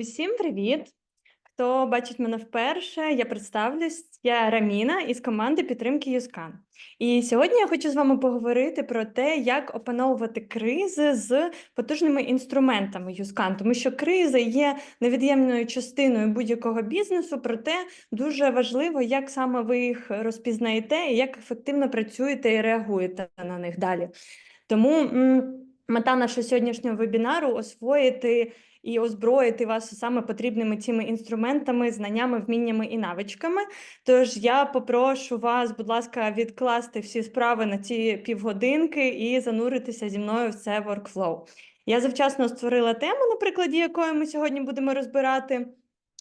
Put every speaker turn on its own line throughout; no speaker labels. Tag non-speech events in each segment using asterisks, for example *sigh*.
Усім привіт! Хто бачить мене вперше, я представлюсь. Я Раміна із команди підтримки Юскан. І сьогодні я хочу з вами поговорити про те, як опановувати кризи з потужними інструментами Юскан, тому що кризи є невід'ємною частиною будь-якого бізнесу, проте дуже важливо, як саме ви їх розпізнаєте і як ефективно працюєте і реагуєте на них далі. Тому мета нашого сьогоднішнього вебінару освоїти і озброїти вас саме потрібними цими інструментами, знаннями, вміннями і навичками. Тож я попрошу вас, будь ласка, відкласти всі справи на ці півгодинки і зануритися зі мною в це workflow. Я завчасно створила тему, на прикладі якої ми сьогодні будемо розбирати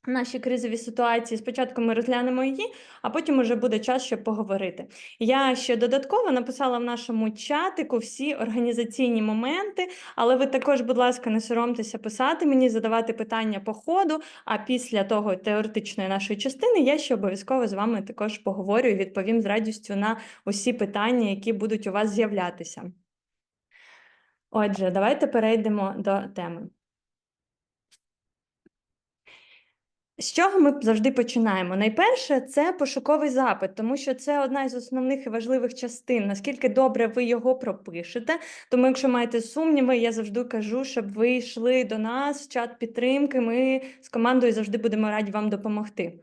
наші кризові ситуації. Спочатку ми розглянемо її, а потім уже буде час, щоб поговорити. Я ще додатково написала в нашому чатику всі організаційні моменти, але ви також, будь ласка, не соромтеся писати мені, задавати питання по ходу. А після того теоретичної нашої частини я ще обов'язково з вами також поговорю і відповім з радістю на усі питання, які будуть у вас з'являтися. Отже, давайте перейдемо до теми. З чого ми завжди починаємо? Найперше, це пошуковий запит, тому що це одна із основних і важливих частин. Наскільки добре ви його пропишете. Тому, якщо маєте сумніви, я завжди кажу, щоб ви йшли до нас в чат підтримки. Ми з командою завжди будемо раді вам допомогти.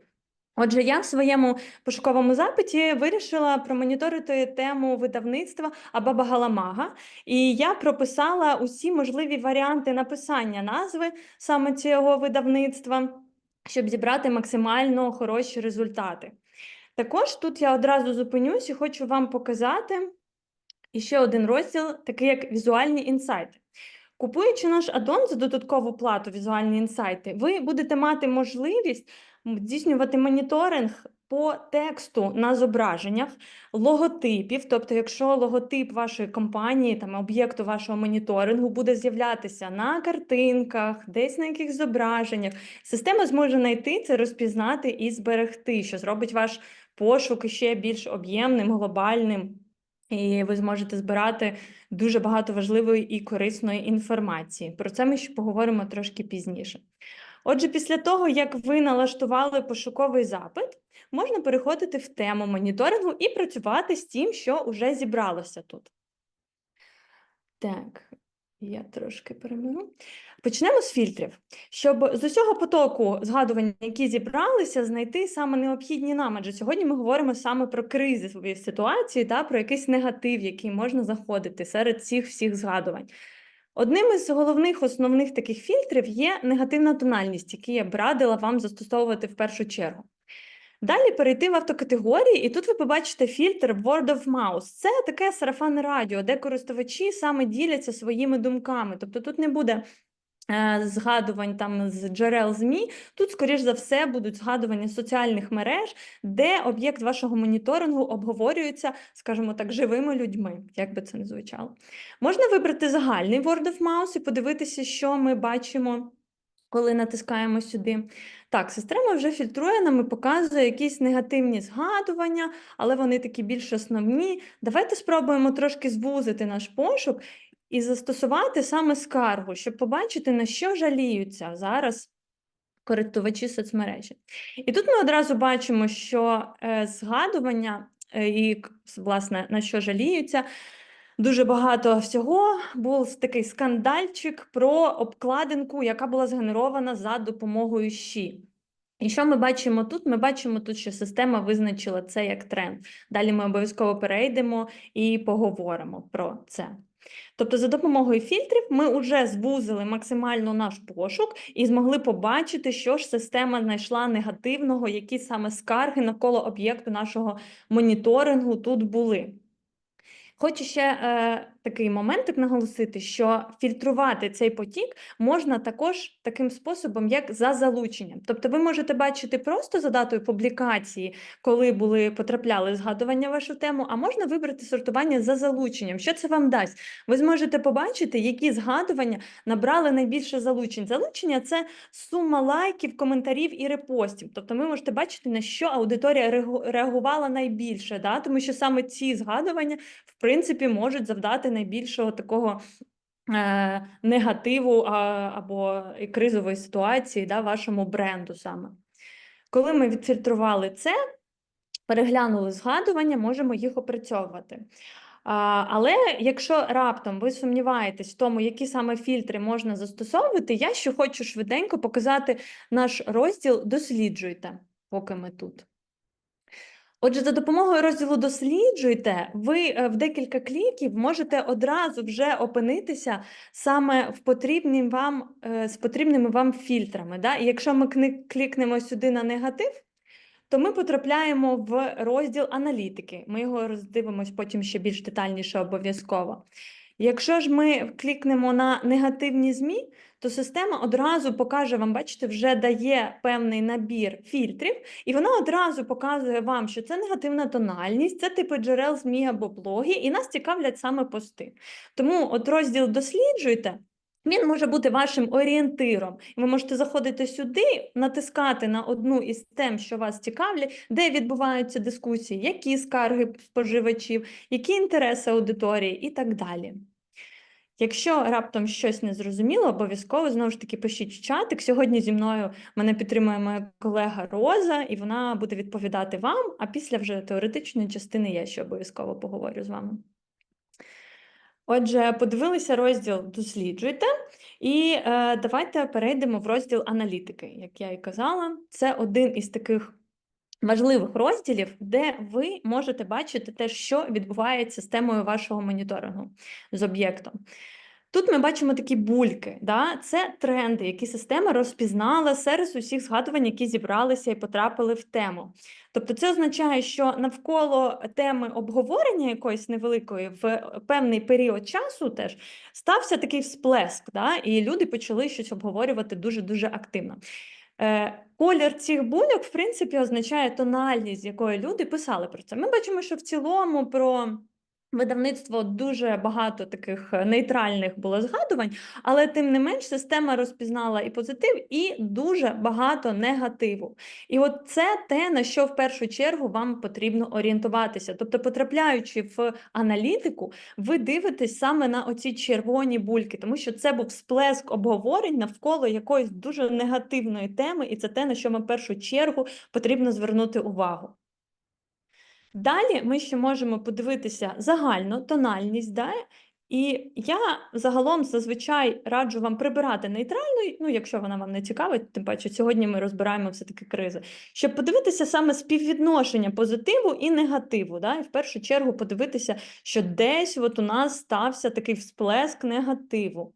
Отже, я в своєму пошуковому запиті вирішила промоніторити тему видавництва Абаба Галамага, і я прописала усі можливі варіанти написання назви саме цього видавництва щоб зібрати максимально хороші результати. Також тут я одразу зупинюсь і хочу вам показати ще один розділ, такий як візуальні інсайти. Купуючи наш аддон за додаткову плату візуальні інсайти, ви будете мати можливість здійснювати моніторинг по тексту на зображеннях, логотипів. Тобто, якщо логотип вашої компанії, там об'єкту вашого моніторингу буде з'являтися на картинках, десь на яких зображеннях, система зможе знайти це, розпізнати і зберегти, що зробить ваш пошук ще більш об'ємним, глобальним. І ви зможете збирати дуже багато важливої і корисної інформації. Про це ми ще поговоримо трошки пізніше. Отже, після того, як ви налаштували пошуковий запит, можна переходити в тему моніторингу і працювати з тим, що вже зібралося тут. Так, я трошки перемину. Почнемо з фільтрів, щоб з усього потоку згадувань, які зібралися, знайти саме необхідні нам. Адже сьогодні ми говоримо саме про кризисові ситуації та про якийсь негатив, який можна заходити серед цих всіх згадувань. Одним із головних основних таких фільтрів є негативна тональність, який я б радила вам застосовувати в першу чергу. Далі перейти в автокатегорії, і тут ви побачите фільтр Word of Mouse. Це таке сарафанне радіо, де користувачі саме діляться своїми думками. Тобто тут не буде е, згадувань там з джерел ЗМІ, тут, скоріш за все, будуть згадування соціальних мереж, де об'єкт вашого моніторингу обговорюється, скажімо так, живими людьми, як би це не звучало. Можна вибрати загальний Word of Mouse і подивитися, що ми бачимо коли натискаємо сюди. Так, система вже фільтрує нам і показує якісь негативні згадування, але вони такі більш основні. Давайте спробуємо трошки звузити наш пошук і застосувати саме скаргу, щоб побачити, на що жаліються зараз користувачі соцмережі. І тут ми одразу бачимо, що е, згадування е, і, власне, на що жаліються дуже багато всього. Був такий скандальчик про обкладинку, яка була згенерована за допомогою щі. І що ми бачимо тут? Ми бачимо тут, що система визначила це як тренд. Далі ми обов'язково перейдемо і поговоримо про це. Тобто, за допомогою фільтрів ми вже звузили максимально наш пошук і змогли побачити, що ж система знайшла негативного, які саме скарги навколо об'єкту нашого моніторингу тут були. Хочу ще е, такий моментик наголосити, що фільтрувати цей потік можна також таким способом, як за залученням. Тобто, ви можете бачити просто за датою публікації, коли були потрапляли згадування вашу тему, а можна вибрати сортування за залученням. Що це вам дасть? Ви зможете побачити, які згадування набрали найбільше залучень. Залучення це сума лайків, коментарів і репостів. Тобто, ви можете бачити, на що аудиторія реагувала найбільше, да? тому що саме ці згадування в принципі можуть завдати найбільшого такого е, негативу або кризової ситуації да, вашому бренду саме. Коли ми відфільтрували це, переглянули згадування, можемо їх опрацьовувати. Але якщо раптом ви сумніваєтесь в тому, які саме фільтри можна застосовувати, я ще хочу швиденько показати наш розділ Досліджуйте, поки ми тут. Отже, за допомогою розділу Досліджуйте, ви е, в декілька кліків можете одразу вже опинитися саме в потрібним вам, е, з потрібними вам фільтрами. Да? І якщо ми клікнемо сюди на негатив, то ми потрапляємо в розділ аналітики. Ми його роздивимось потім ще більш детальніше обов'язково. Якщо ж ми клікнемо на негативні ЗМІ, то система одразу покаже вам, бачите, вже дає певний набір фільтрів, і вона одразу показує вам, що це негативна тональність, це типи джерел ЗМІ або блоги, і нас цікавлять саме пости. Тому от розділ досліджуйте. Він може бути вашим орієнтиром. Ви можете заходити сюди, натискати на одну із тем, що вас цікавлять, де відбуваються дискусії, які скарги споживачів, які інтереси аудиторії і так далі. Якщо раптом щось не зрозуміло, обов'язково знову ж таки пишіть в чатик. Сьогодні зі мною мене підтримує моя колега Роза, і вона буде відповідати вам. А після вже теоретичної частини я ще обов'язково поговорю з вами. Отже, подивилися розділ Досліджуйте, і е, давайте перейдемо в розділ аналітики. Як я і казала, це один із таких важливих розділів, де ви можете бачити те, що відбувається з темою вашого моніторингу з об'єктом. Тут ми бачимо такі бульки, да? це тренди, які система розпізнала серед усіх згадувань, які зібралися і потрапили в тему. Тобто це означає, що навколо теми обговорення якоїсь невеликої в певний період часу теж стався такий всплеск, да? і люди почали щось обговорювати дуже-дуже активно. Е, Колір цих бульок, в принципі, означає тональність, з якої люди писали про це. Ми бачимо, що в цілому про видавництво дуже багато таких е, нейтральних було згадувань, але тим не менш система розпізнала і позитив, і дуже багато негативу. І от це те, на що в першу чергу вам потрібно орієнтуватися. Тобто, потрапляючи в аналітику, ви дивитесь саме на оці червоні бульки, тому що це був сплеск обговорень навколо якоїсь дуже негативної теми, і це те, на що ми в першу чергу потрібно звернути увагу. Далі ми ще можемо подивитися загальну тональність, да? і я загалом зазвичай раджу вам прибирати нейтральну, ну, якщо вона вам не цікавить, тим паче сьогодні ми розбираємо все-таки кризи, щоб подивитися саме співвідношення позитиву і негативу. Да? І в першу чергу подивитися, що десь от у нас стався такий всплеск негативу.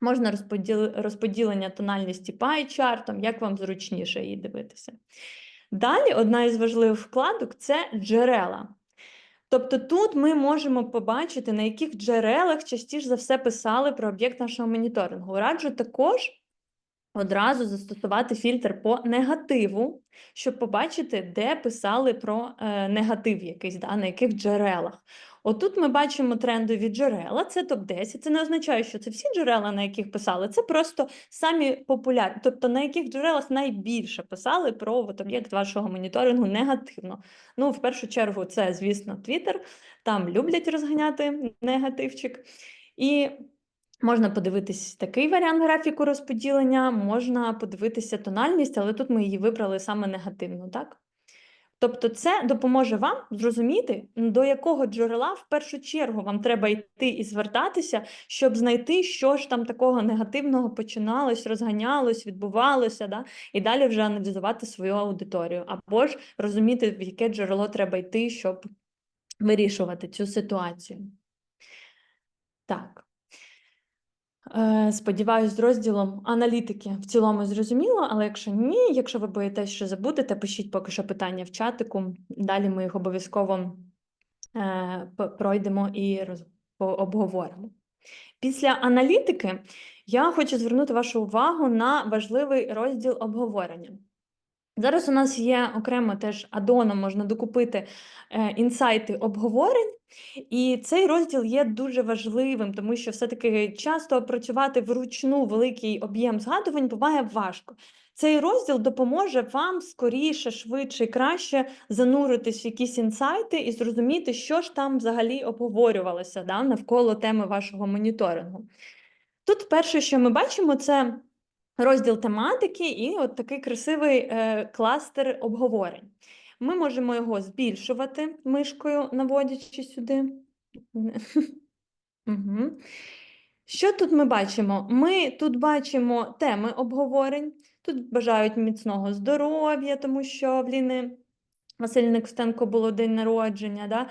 Можна розподіл... розподілення тональності пай-чартом, як вам зручніше її дивитися. Далі одна із важливих вкладок це джерела. Тобто тут ми можемо побачити, на яких джерелах частіше за все писали про об'єкт нашого моніторингу. Раджу також одразу застосувати фільтр по негативу, щоб побачити, де писали про е, негатив якийсь, да, на яких джерелах. Отут ми бачимо трендові джерела, це топ-10. Це не означає, що це всі джерела, на яких писали, це просто самі популярні, тобто на яких джерелах найбільше писали про об'єкт вашого моніторингу негативно. Ну, в першу чергу, це, звісно, Twitter, там люблять розганяти негативчик. І Можна подивитись такий варіант графіку розподілення, можна подивитися тональність, але тут ми її вибрали саме негативно, так? Тобто, це допоможе вам зрозуміти, до якого джерела в першу чергу вам треба йти і звертатися, щоб знайти, що ж там такого негативного починалось, розганялось, відбувалося, да? і далі вже аналізувати свою аудиторію, або ж розуміти, в яке джерело треба йти, щоб вирішувати цю ситуацію. Так. Е, Сподіваюсь, з розділом аналітики в цілому зрозуміло, але якщо ні, якщо ви боїтесь, що забудете, пишіть поки що питання в чатику. Далі ми їх обов'язково е, пройдемо і обговоримо. Після аналітики я хочу звернути вашу увагу на важливий розділ обговорення. Зараз у нас є окремо теж адоном, можна докупити е, інсайти обговорень, і цей розділ є дуже важливим, тому що все-таки часто опрацювати вручну великий об'єм згадувань буває важко. Цей розділ допоможе вам скоріше, швидше і краще зануритись в якісь інсайти і зрозуміти, що ж там взагалі обговорювалося да, навколо теми вашого моніторингу. Тут перше, що ми бачимо, це розділ тематики і от такий красивий е, кластер обговорень. Ми можемо його збільшувати мишкою, наводячи сюди. *laughs* Угу. Що тут ми бачимо? Ми тут бачимо теми обговорень. Тут бажають міцного здоров'я, тому що в Ліни Василіни Костенко було день народження, да?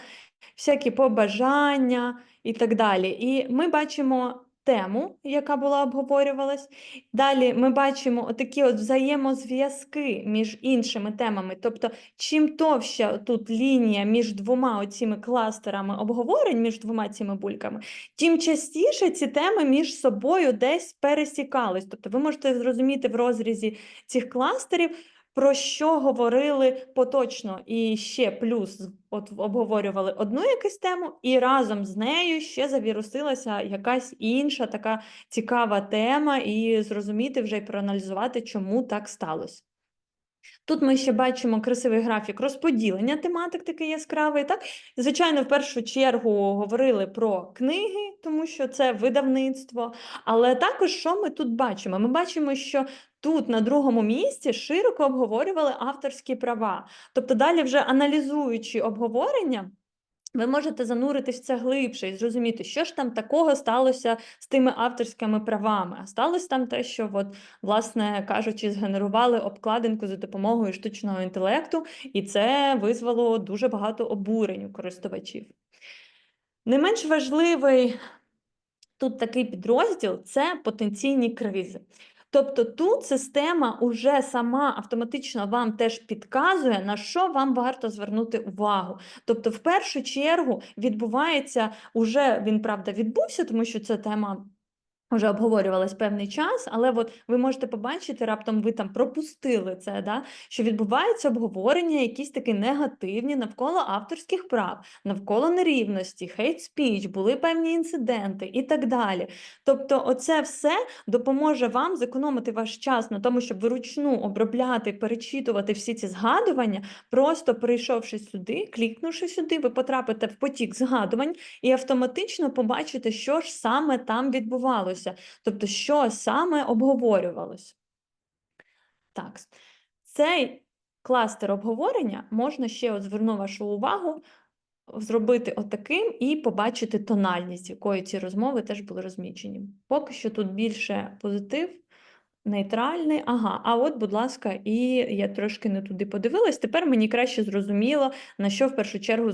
всякі побажання і так далі. І ми бачимо тему, яка була обговорювалась. Далі ми бачимо такі от взаємозв'язки між іншими темами. Тобто, чим товща тут лінія між двома оціми кластерами обговорень, між двома цими бульками, тим частіше ці теми між собою десь пересікались. Тобто, ви можете зрозуміти в розрізі цих кластерів. Про що говорили поточно і ще плюс от обговорювали одну якусь тему, і разом з нею ще завірусилася якась інша така цікава тема, і зрозуміти вже і проаналізувати, чому так сталося. Тут ми ще бачимо красивий графік розподілення тематик, такий яскравий. Так? Звичайно, в першу чергу говорили про книги, тому що це видавництво. Але також що ми тут бачимо? Ми бачимо, що тут на другому місці широко обговорювали авторські права. Тобто, далі, вже аналізуючи обговорення. Ви можете зануритись в це глибше і зрозуміти, що ж там такого сталося з тими авторськими правами. А сталося там те, що, от, власне кажучи, згенерували обкладинку за допомогою штучного інтелекту, і це визвало дуже багато обурень у користувачів. Не менш важливий тут такий підрозділ це потенційні кризи. Тобто тут система уже сама автоматично вам теж підказує, на що вам варто звернути увагу. Тобто, в першу чергу відбувається, уже він правда відбувся, тому що це тема вже обговорювалась певний час, але от ви можете побачити, раптом ви там пропустили це, да, що відбувається обговорення, якісь такі негативні навколо авторських прав, навколо нерівності, хейт спіч, були певні інциденти і так далі. Тобто, оце все допоможе вам зекономити ваш час на тому, щоб вручну обробляти, перечитувати всі ці згадування, просто прийшовши сюди, клікнувши сюди, ви потрапите в потік згадувань і автоматично побачите, що ж саме там відбувалося обговорювалося, тобто, що саме обговорювалось. Так, цей кластер обговорення можна ще от зверну вашу увагу, зробити отаким і побачити тональність, якої ці розмови теж були розмічені. Поки що тут більше позитив. Нейтральний, ага, а от, будь ласка, і я трошки не туди подивилась. Тепер мені краще зрозуміло, на що в першу чергу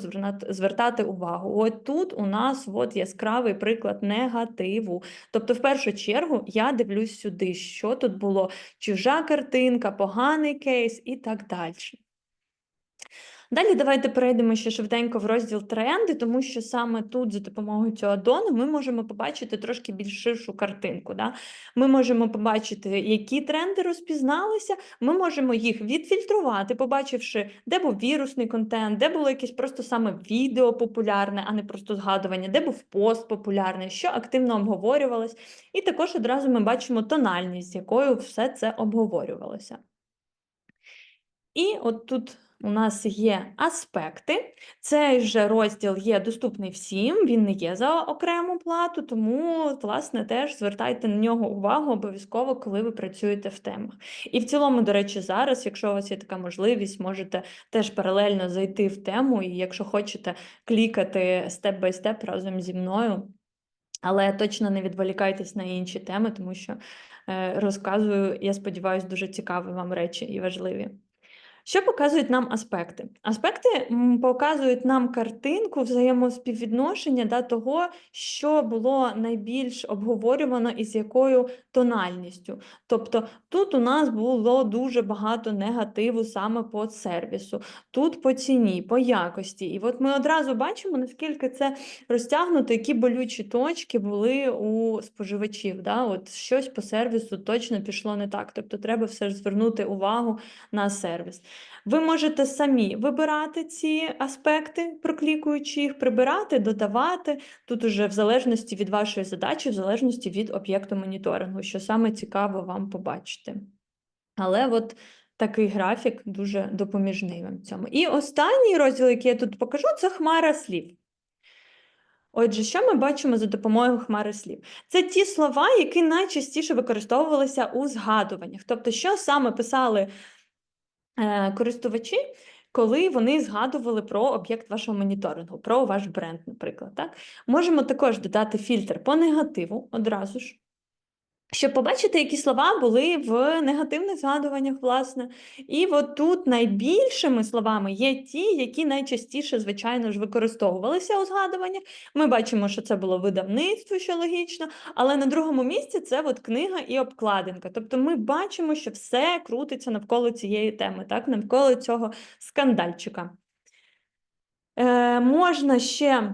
звертати увагу. От тут у нас от яскравий приклад негативу. Тобто, в першу чергу, я дивлюсь сюди, що тут було чужа картинка, поганий кейс і так далі. Далі давайте перейдемо ще швиденько в розділ тренди, тому що саме тут, за допомогою цього аддону, ми можемо побачити трошки більш ширшу картинку. Да? Ми можемо побачити, які тренди розпізналися, ми можемо їх відфільтрувати, побачивши, де був вірусний контент, де було якесь просто саме відео популярне, а не просто згадування, де був пост популярний, що активно обговорювалось. І також одразу ми бачимо тональність, з якою все це обговорювалося. І от тут у нас є аспекти. Цей же розділ є доступний всім, він не є за окрему плату, тому, власне, теж звертайте на нього увагу обов'язково, коли ви працюєте в темах. І в цілому, до речі, зараз, якщо у вас є така можливість, можете теж паралельно зайти в тему, і якщо хочете клікати степ бай степ разом зі мною. Але точно не відволікайтесь на інші теми, тому що е, розказую, я сподіваюся, дуже цікаві вам речі і важливі. Що показують нам аспекти? Аспекти показують нам картинку взаємоспіввідношення да, того, що було найбільш обговорювано і з якою тональністю. Тобто тут у нас було дуже багато негативу саме по сервісу, тут по ціні, по якості. І от ми одразу бачимо, наскільки це розтягнуто, які болючі точки були у споживачів. Да? От Щось по сервісу точно пішло не так. Тобто треба все ж звернути увагу на сервіс. Ви можете самі вибирати ці аспекти, проклікуючи їх, прибирати, додавати. Тут уже в залежності від вашої задачі, в залежності від об'єкту моніторингу, що саме цікаво вам побачити. Але от такий графік дуже допоміжний вам цьому. І останній розділ, який я тут покажу, це хмара слів. Отже, що ми бачимо за допомогою хмари слів? Це ті слова, які найчастіше використовувалися у згадуваннях. Тобто, що саме писали користувачі, коли вони згадували про об'єкт вашого моніторингу, про ваш бренд, наприклад. Так? Можемо також додати фільтр по негативу одразу ж. Щоб побачити, які слова були в негативних згадуваннях, власне. І от тут найбільшими словами є ті, які найчастіше, звичайно ж, використовувалися у згадуваннях. Ми бачимо, що це було видавництво, що логічно, але на другому місці це от книга і обкладинка. Тобто ми бачимо, що все крутиться навколо цієї теми, так? навколо цього скандальчика. Е, Можна ще.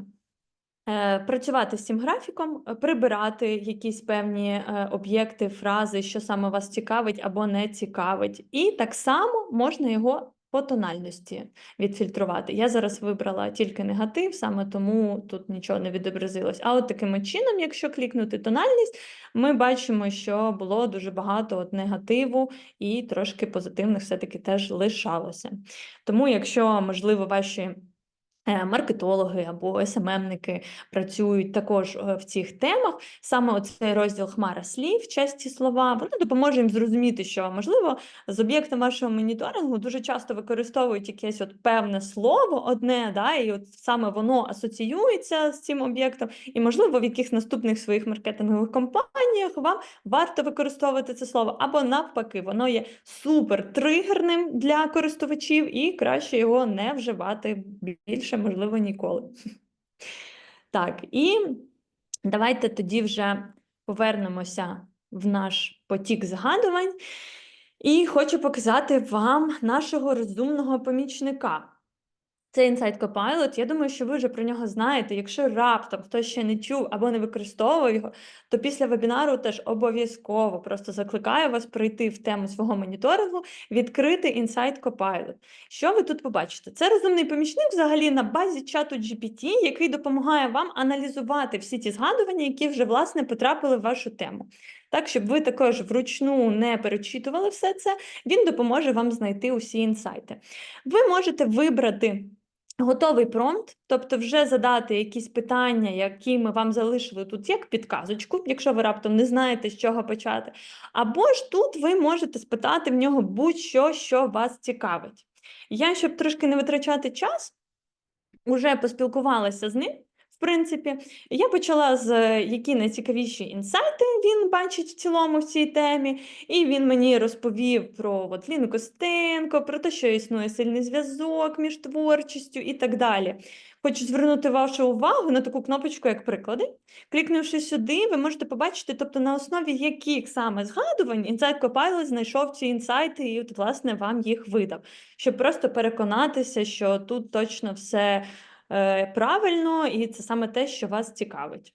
Е, Працювати з цим графіком, е, прибирати якісь певні е, об'єкти, фрази, що саме вас цікавить або не цікавить. І так само можна його по тональності відфільтрувати. Я зараз вибрала тільки негатив, саме тому тут нічого не відобразилось. А от таким чином, якщо клікнути тональність, ми бачимо, що було дуже багато от негативу і трошки позитивних все-таки теж лишалося. Тому, якщо, можливо, ваші маркетологи або СММники працюють також е, в цих темах. Саме оцей розділ Хмара слів, часті слова, вони допоможе їм зрозуміти, що можливо з об'єктом вашого моніторингу дуже часто використовують якесь от певне слово, одне, да, і от саме воно асоціюється з цим об'єктом, і, можливо, в яких наступних своїх маркетингових компаніях вам варто використовувати це слово, або навпаки, воно є супер тригерним для користувачів, і краще його не вживати більше більше, можливо, ніколи. *laughs* Так, і давайте тоді вже повернемося в наш потік згадувань. І хочу показати вам нашого розумного помічника. Це Insight Copilot, я думаю, що ви вже про нього знаєте. Якщо раптом хтось ще не чув або не використовував його, то після вебінару теж обов'язково просто закликаю вас прийти в тему свого моніторингу, відкрити Insight Copilot. Що ви тут побачите? Це розумний помічник взагалі на базі чату GPT, який допомагає вам аналізувати всі ті згадування, які вже власне потрапили в вашу тему. Так, щоб ви також вручну не перечитували все це, він допоможе вам знайти усі інсайти. Ви можете вибрати. Готовий промпт, тобто вже задати якісь питання, які ми вам залишили тут як підказочку, якщо ви раптом не знаєте, з чого почати. Або ж тут ви можете спитати в нього будь-що, що вас цікавить. Я, щоб трошки не витрачати час, уже поспілкувалася з ним принципі, я почала з е, які найцікавіші інсайти він бачить в цілому в цій темі, і він мені розповів про от, Ліну Костенко, про те, що існує сильний зв'язок між творчістю і так далі. Хочу звернути вашу увагу на таку кнопочку, як приклади. Клікнувши сюди, ви можете побачити, тобто на основі яких саме згадувань Insight Copilot знайшов ці інсайти і, от, власне, вам їх видав, щоб просто переконатися, що тут точно все. Е, правильно, і це саме те, що вас цікавить.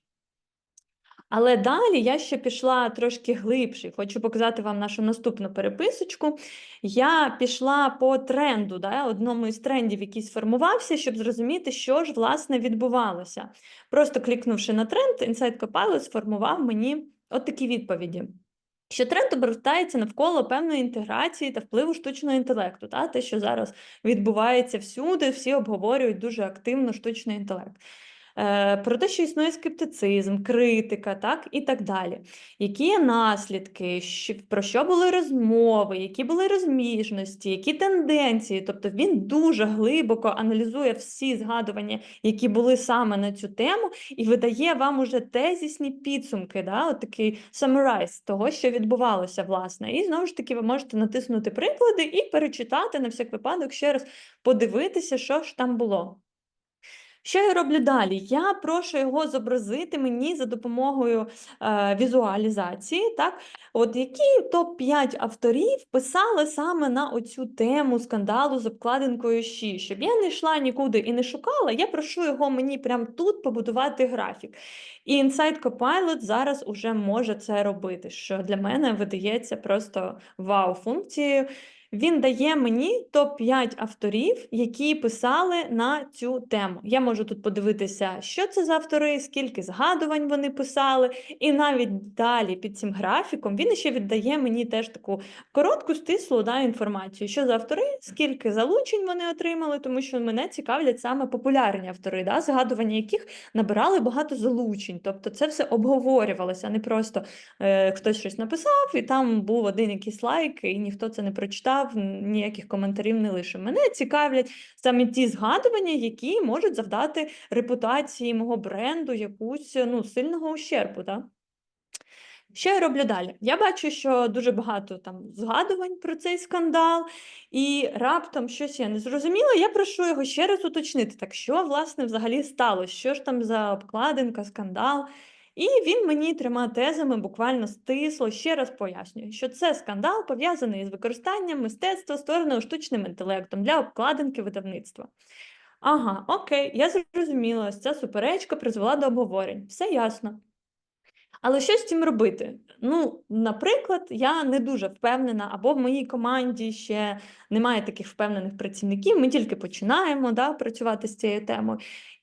Але далі я ще пішла трошки глибше. Хочу показати вам нашу наступну переписочку. Я пішла по тренду, да, одному із трендів, який сформувався, щоб зрозуміти, що ж власне відбувалося. Просто клікнувши на тренд, Insight Copilot сформував мені от такі відповіді що тренд обертається навколо певної інтеграції та впливу штучного інтелекту, та те, що зараз відбувається всюди, всі обговорюють дуже активно штучний інтелект. Е, про те, що існує скептицизм, критика, так і так далі. Які є наслідки, про що були розмови, які були розміжності, які тенденції. Тобто він дуже глибоко аналізує всі згадування, які були саме на цю тему, і видає вам уже тезісні підсумки, да, от такий summarize того, що відбувалося, власне. І знову ж таки, ви можете натиснути приклади і перечитати на всяк випадок ще раз подивитися, що ж там було. Що я роблю далі? Я прошу його зобразити мені за допомогою е, візуалізації, так? От які топ-5 авторів писали саме на оцю тему скандалу з обкладинкою «Щі». Щоб я не йшла нікуди і не шукала, я прошу його мені прямо тут побудувати графік. І Insight Copilot зараз уже може це робити, що для мене видається просто вау-функцією. Він дає мені топ-5 авторів, які писали на цю тему. Я можу тут подивитися, що це за автори, скільки згадувань вони писали, і навіть далі під цим графіком він ще віддає мені теж таку коротку, стислу да, інформацію, що за автори, скільки залучень вони отримали, тому що мене цікавлять саме популярні автори, да, згадування яких набирали багато залучень. Тобто це все обговорювалося, не просто е, хтось щось написав, і там був один якийсь лайк, і ніхто це не прочитав, н- ніяких коментарів не лишив. Мене цікавлять саме ті згадування, які можуть завдати репутації мого бренду якусь ну, сильного ущербу. Да? Що я роблю далі? Я бачу, що дуже багато там згадувань про цей скандал, і раптом щось я не зрозуміла. Я прошу його ще раз уточнити, так що власне взагалі сталося, що ж там за обкладинка, скандал. І він мені трьома тезами буквально стисло ще раз пояснює, що це скандал пов'язаний з використанням мистецтва, створеного штучним інтелектом для обкладинки видавництва. Ага, окей, я зрозуміла, ця суперечка призвела до обговорень. Все ясно. Але що з цим робити? Ну, наприклад, я не дуже впевнена, або в моїй команді ще немає таких впевнених працівників. Ми тільки починаємо да, працювати з цією темою.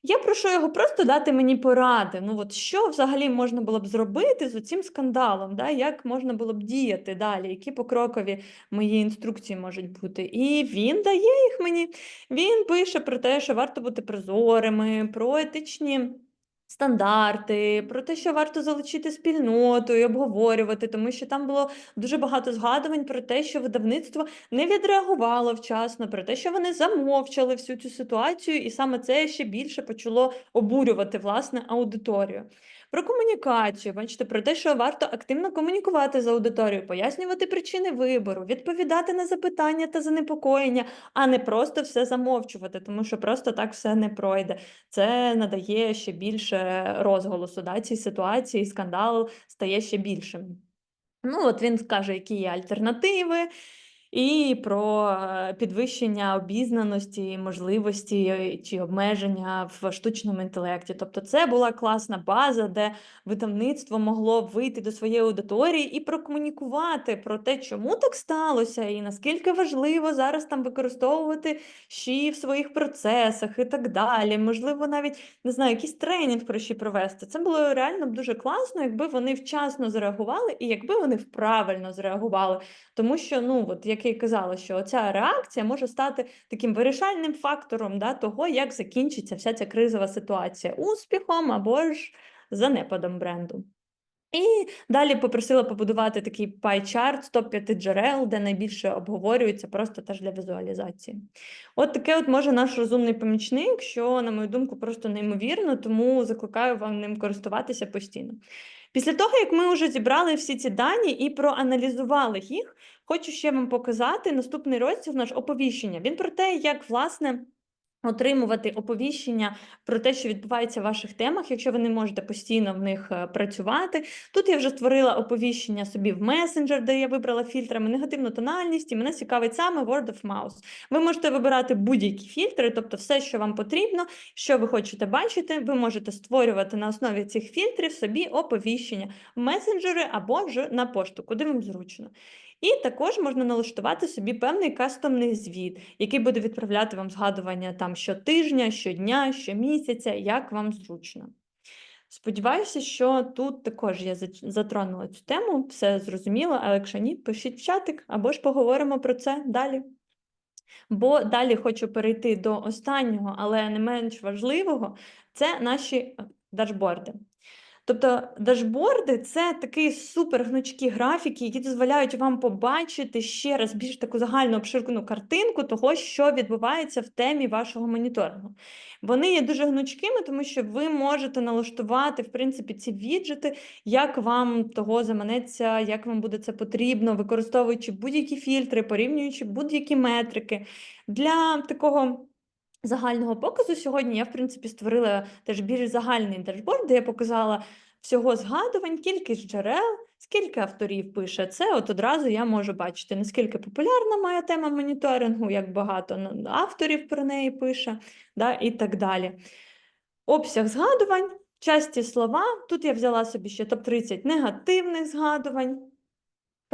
Я прошу його просто дати мені поради. Ну, от що взагалі можна було б зробити з цим скандалом? Да? Як можна було б діяти далі? Які покрокові мої інструкції можуть бути? І він дає їх мені. Він пише про те, що варто бути прозорими, про етичні. Стандарти, про те, що варто залучити спільноту і обговорювати, тому що там було дуже багато згадувань про те, що видавництво не відреагувало вчасно, про те, що вони замовчали всю цю ситуацію, і саме це ще більше почало обурювати власне аудиторію. Про комунікацію, бачите, про те, що варто активно комунікувати з аудиторією, пояснювати причини вибору, відповідати на запитання та занепокоєння, а не просто все замовчувати, тому що просто так все не пройде. Це надає ще більше розголосу да, цій ситуації, скандал стає ще більшим. Ну, от він скаже, які є альтернативи, і про е, підвищення обізнаності, можливості е, чи обмеження в штучному інтелекті. Тобто, це була класна база, де видавництво могло вийти до своєї аудиторії і прокомунікувати про те, чому так сталося, і наскільки важливо зараз там використовувати щі в своїх процесах і так далі. Можливо, навіть не знаю, якийсь тренінг про щі провести. Це було реально дуже класно, якби вони вчасно зреагували і якби вони правильно зреагували. Тому що, ну от як й казала, що ця реакція може стати таким вирішальним фактором да, того, як закінчиться вся ця кризова ситуація успіхом або ж занепадом бренду. І далі попросила побудувати такий пай-чарт з топ-5 джерел, де найбільше обговорюється просто теж для візуалізації. От таке от може наш розумний помічник, що, на мою думку, просто неймовірно, тому закликаю вам ним користуватися постійно. Після того, як ми вже зібрали всі ці дані і проаналізували їх, хочу ще вам показати наступний розділ наш оповіщення. Він про те, як власне. Отримувати оповіщення про те, що відбувається в ваших темах, якщо ви не можете постійно в них е, працювати. Тут я вже створила оповіщення собі в месенджер, де я вибрала фільтрами негативну тональність, і мене цікавить саме word of mouth. Ви можете вибирати будь-які фільтри, тобто все, що вам потрібно, що ви хочете бачити, ви можете створювати на основі цих фільтрів собі оповіщення в месенджери або ж на пошту, куди вам зручно. І також можна налаштувати собі певний кастомний звіт, який буде відправляти вам згадування там щотижня, щодня, щомісяця, як вам зручно. Сподіваюся, що тут також я затронула цю тему, все зрозуміло, а якщо ні, пишіть в чатик або ж поговоримо про це далі. Бо далі хочу перейти до останнього, але не менш важливого, це наші е, дашборди. Тобто дашборди це такі супер гнучкі графіки, які дозволяють вам побачити ще раз більш таку загальну обширну картинку того, що відбувається в темі вашого моніторингу. Вони є дуже гнучкими, тому що ви можете налаштувати в принципі ці віджити, як вам того заманеться, як вам буде це потрібно, використовуючи будь-які фільтри, порівнюючи будь-які метрики. Для такого загального показу сьогодні я, в принципі, створила теж більш загальний дашборд, де я показала всього згадувань, кількість джерел, скільки авторів пише. Це от одразу я можу бачити, наскільки популярна моя тема моніторингу, як багато авторів про неї пише, да, і так далі. Обсяг згадувань, часті слова. Тут я взяла собі ще топ-30 негативних згадувань.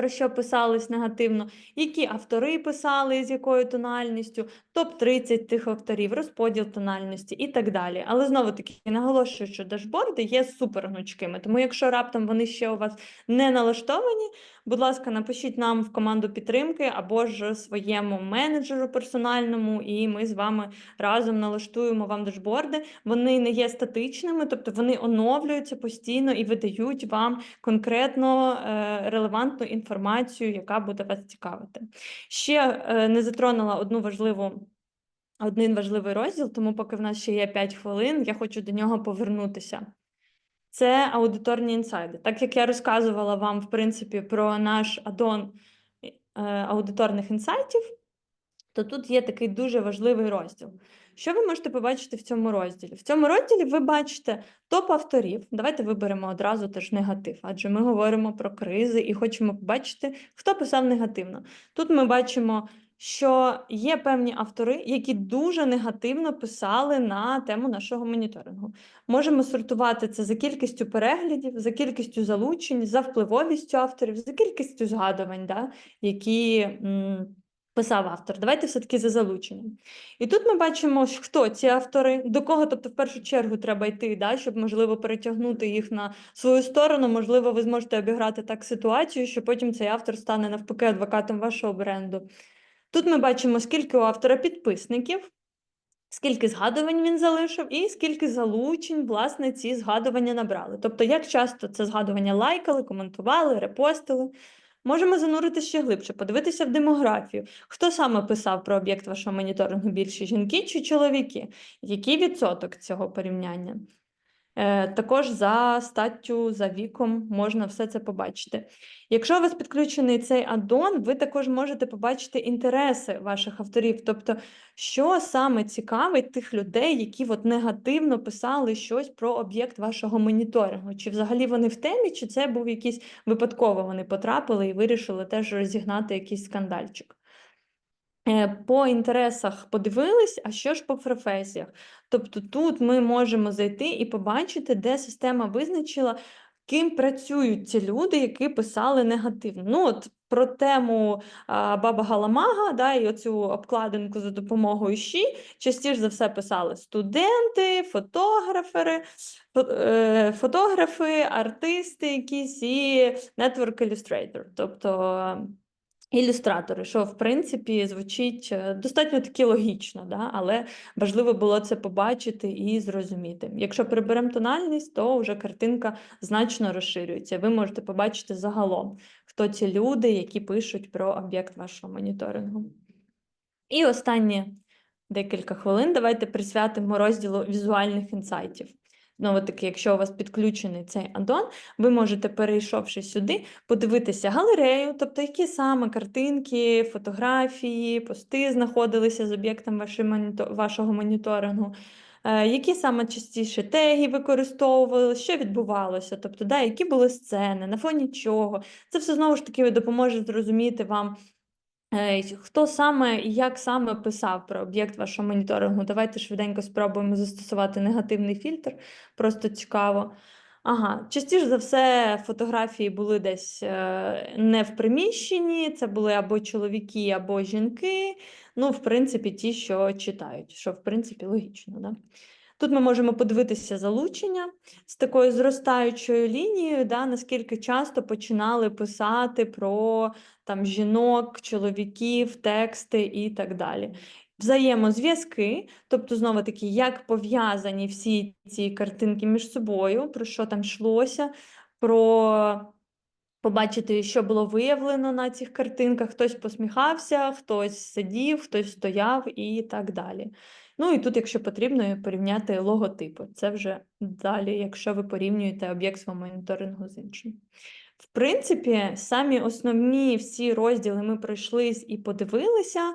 Про що писались негативно, які автори писали, з якою тональністю, топ-30 тих авторів, розподіл тональності і так далі. Але знову таки наголошую, що дашборди є супергнучкими, тому якщо раптом вони ще у вас не налаштовані, будь ласка, напишіть нам в команду підтримки або ж своєму менеджеру персональному, і ми з вами разом налаштуємо вам дашборди. Вони не є статичними, тобто вони оновлюються постійно і видають вам конкретно е, релевантну інформацію, яка буде вас цікавити. Ще е, не затронула одну важливу. Один важливий розділ, тому поки в нас ще є 5 хвилин, я хочу до нього повернутися. Це аудиторні інсайди. Так як я розказувала вам, в принципі, про наш аддон е, аудиторних інсайтів, то тут є такий дуже важливий розділ. Що ви можете побачити в цьому розділі? В цьому розділі ви бачите топ авторів. Давайте виберемо одразу теж негатив, адже ми говоримо про кризи і хочемо побачити, хто писав негативно. Тут ми бачимо, що є певні автори, які дуже негативно писали на тему нашого моніторингу. Можемо сортувати це за кількістю переглядів, за кількістю залучень, за впливовістю авторів, за кількістю згадувань, да, які. М Писав автор, давайте все-таки за залученням. І тут ми бачимо, хто ці автори, до кого, тобто, в першу чергу треба йти, да, щоб, можливо, перетягнути їх на свою сторону. Можливо, ви зможете обіграти так ситуацію, що потім цей автор стане навпаки адвокатом вашого бренду. Тут ми бачимо, скільки у автора підписників, скільки згадувань він залишив, і скільки залучень, власне, ці згадування набрали. Тобто, як часто це згадування лайкали, коментували, репостили. Можемо зануритися ще глибше, подивитися в демографію. Хто саме писав про об'єкт вашого моніторингу більше жінки чи чоловіки? Який відсоток цього порівняння? Е, також за статтю, за віком можна все це побачити. Якщо у вас підключений цей аддон, ви також можете побачити інтереси ваших авторів, тобто, що саме цікавить тих людей, які от негативно писали щось про об'єкт вашого моніторингу. Чи взагалі вони в темі, чи це був якийсь випадково вони потрапили і вирішили теж розігнати якийсь скандальчик. Е, по інтересах подивились, а що ж по професіях? Тобто тут ми можемо зайти і побачити, де система визначила, ким працюють ці люди, які писали негативно. Ну, от Про тему Баба Галамага да, і оцю обкладинку за допомогою щі частіше за все писали студенти, фотографери, е, фотографи, артисти якісь і Network Illustrator. Тобто Ілюстратори, що в принципі звучить е, достатньо таки логічно, да? але важливо було це побачити і зрозуміти. Якщо приберемо тональність, то вже картинка значно розширюється. Ви можете побачити загалом, хто ці люди, які пишуть про об'єкт вашого моніторингу. І останні декілька хвилин давайте присвятимо розділу візуальних інсайтів. Знову таки, якщо у вас підключений цей аддон, ви можете, перейшовши сюди, подивитися галерею, тобто які саме картинки, фотографії, пости знаходилися з об'єктом вашого моніторингу. Е, які саме частіше теги використовували, що відбувалося, тобто, да, які були сцени, на фоні чого. Це все знову ж таки допоможе зрозуміти вам, хто саме і як саме писав про об'єкт вашого моніторингу? Давайте швиденько спробуємо застосувати негативний фільтр, просто цікаво. Ага, частіше за все, фотографії були десь е, не в приміщенні, це були або чоловіки, або жінки. Ну, в принципі, ті, що читають, що в принципі логічно. Да? Тут ми можемо подивитися залучення з такою зростаючою лінією, да, наскільки часто починали писати про там, жінок, чоловіків, тексти і так далі. Взаємозв'язки, тобто, знову таки, як пов'язані всі ці картинки між собою, про що там йшлося, про побачити, що було виявлено на цих картинках. Хтось посміхався, хтось сидів, хтось стояв і так далі. Ну і тут, якщо потрібно, порівняти логотипи. Це вже далі, якщо ви порівнюєте об'єкт свого моніторингу з іншим. В принципі, самі основні всі розділи ми пройшлись і подивилися.